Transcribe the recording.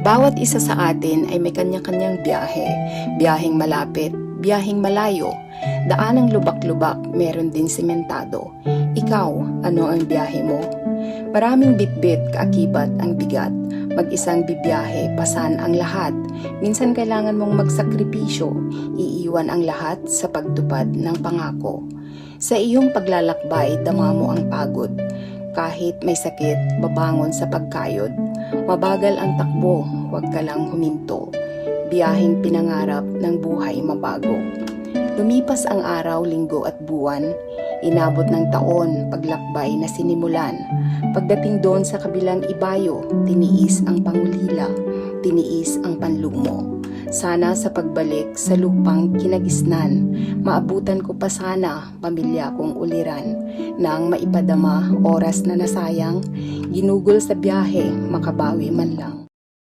Bawat isa sa atin ay may kanya-kanyang biyahe. Biyaheng malapit, biyaheng malayo. Daanang lubak-lubak, meron din sementado. Ikaw, ano ang biyahe mo? Maraming bitbit, kaakibat ang bigat. Mag-isang bibiyahe, pasan ang lahat. Minsan kailangan mong magsakripisyo, iiwan ang lahat sa pagtupad ng pangako. Sa iyong paglalakbay, dama mo ang pagod. Kahit may sakit, babangon sa pagkayod. Mabagal ang takbo, huwag ka lang huminto. Biyaheng pinangarap ng buhay mabago. Lumipas ang araw, linggo at buwan. Inabot ng taon, paglakbay na sinimulan. Pagdating doon sa kabilang ibayo, tiniis ang pangulila, tiniis ang panlumo. Sana sa pagbalik sa lupang kinagisnan, maabutan ko pa sana pamilya kong uliran. Nang maipadama oras na nasayang, ginugol sa biyahe, makabawi man lang.